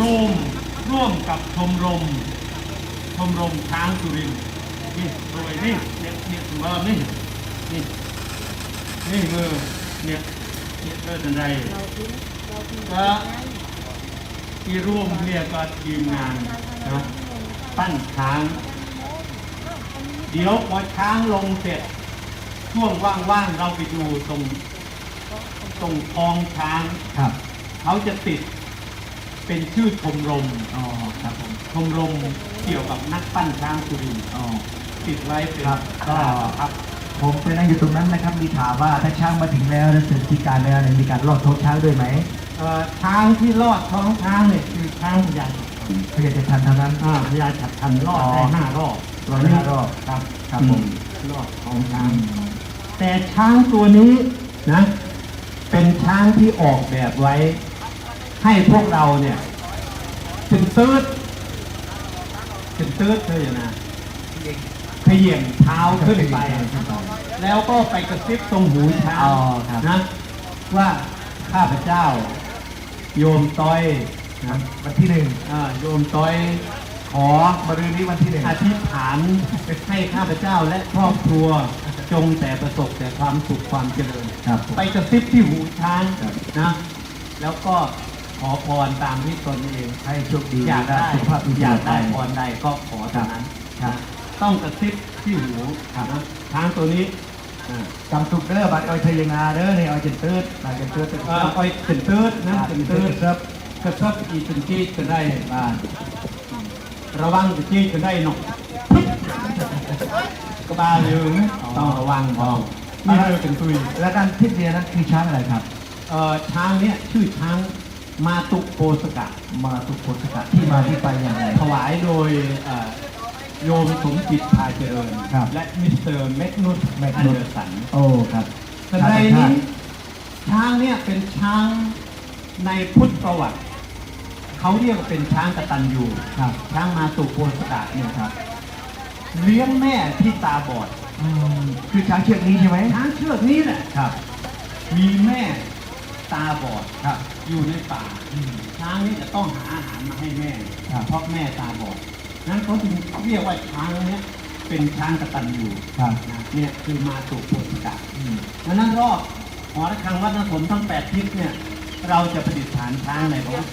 ร่วมร่วมกับชมรม ชมรมช้างสุรินทร์นี่โดยนี่เนี่ยเนี่ยถือว่านี่นี่นี่มือเนี่ยเนี่ยเลิศอะไรก็ที่ร่วมเนี่ยก็ทีมงานนะปั้นช้าง เดี๋ยวพอช้างลงเสร็จ ช่วงว่างๆเราไปดูตรง ตรงท้องช้างครับ เขาจะติด เป็นชื่อชมรมอ๋อครับผมชมรมเกี่ยวกับนักปั้นช้างสุรินทร์อ๋อติดไว้เป็นครับกระดาษครับผมไปนั่งอยู่ตรงนั้นนะครับ มีถามว่าถ้าช้างมาถึงแล้วแล้วเสร็จพิการแล้วเนี่ยมีการลอดโทษช้างด้วยไหมเอ่อช้างที่รอดท้องช้างเนี่ยคือช้างพญาฉัตรพันพยาจะทันเท่านั้น อ่าพญาฉัตรพันรอดอ๋อได้ห้ารอบรอดได้ห้ารอบครับครับผมรอดท้องช้าง แต่ช้างตัวนี้นะ เป็นช้างที่ออกแบบไว้ ให้พวกเราเนี่ยเป็นตืดเป็นตืดเลยนะเขย่งเท้าขึ้นไป แล้วก็ไปกระซิบตรงหูช้างอ๋อครับนะว่าข้าพเจ้า โยมต้อยนะวันที่หนึ่งอ่าโยมต้อยขอมารืนนี้วันที่หนึ่งอธิษฐานให้ข้าพเจ้าและครอบครัวจงแต่ประสบแต่ความสุขความเจริญครับผมไปกระซิบที่หูช้างครับนะ แล้วก็ ขอพรตามที่ตนเองให้โชคดีอยากได้สุขภาพดีอยากได้ปพลอรใดก็ขอเท่านั้นครับ ต้องกระซิบที่หูนะช้างตัวนี้อ่าจำสุกเด้อบัตรออยเทยงาเด้อเนี่ยออยเจนเติร์ดบัตรเจนเติร์ดเอ่อไปเป็นตืดนะเป็นตืดครับกระซับอีเป็นจี้จะได้บ้านระวังจะจี้จะได้หนกก็บ้าเลยนะต้องระวังพองนี่เลยเป็นตุยแล้วการทิศเรียนนั้นคือช้างอะไรครับเอ่อช้างเนี่ยชื่อช้าง มาตุโปสกะ มาตุโพสกะที่มาที่ไปอย่างไร ถวายโดยเอ่อโยมสมจิตพาเจริญ ครับ และมิสเตอร์แมกนุสแมกอันนุสเดอร์สัน โอ้ครับแต่ในนี้ช้างเนี่ยเป็นช้างในพุทธประวัติ เขาเรียกว่าเป็นช้างกตัญญูครับ ช้างมาตุโปสกะเนี่ยครับ เลี้ยงแม่ที่ตาบอด อืมคือช้างเชือกนี้ใช่ไหมช้างเชือกนี้แหละ ครับ มีแม่ ตาบอดครับ อยู่ในป่าอืมช้างนี่จะต้องหาอาหารมาให้แม่ครับเพราะแม่ตาบอดนั้นเขาจึงเรียกว่าช้างเนี้ยเป็นช้างกตัญญูครับนะเนี่ยคือมาตุโปสกะอืมดังนั้นรอบหอระฆังวัดนสมทั้งแปดทิศเนี่ย เราจะประดิษฐานช้างในพระ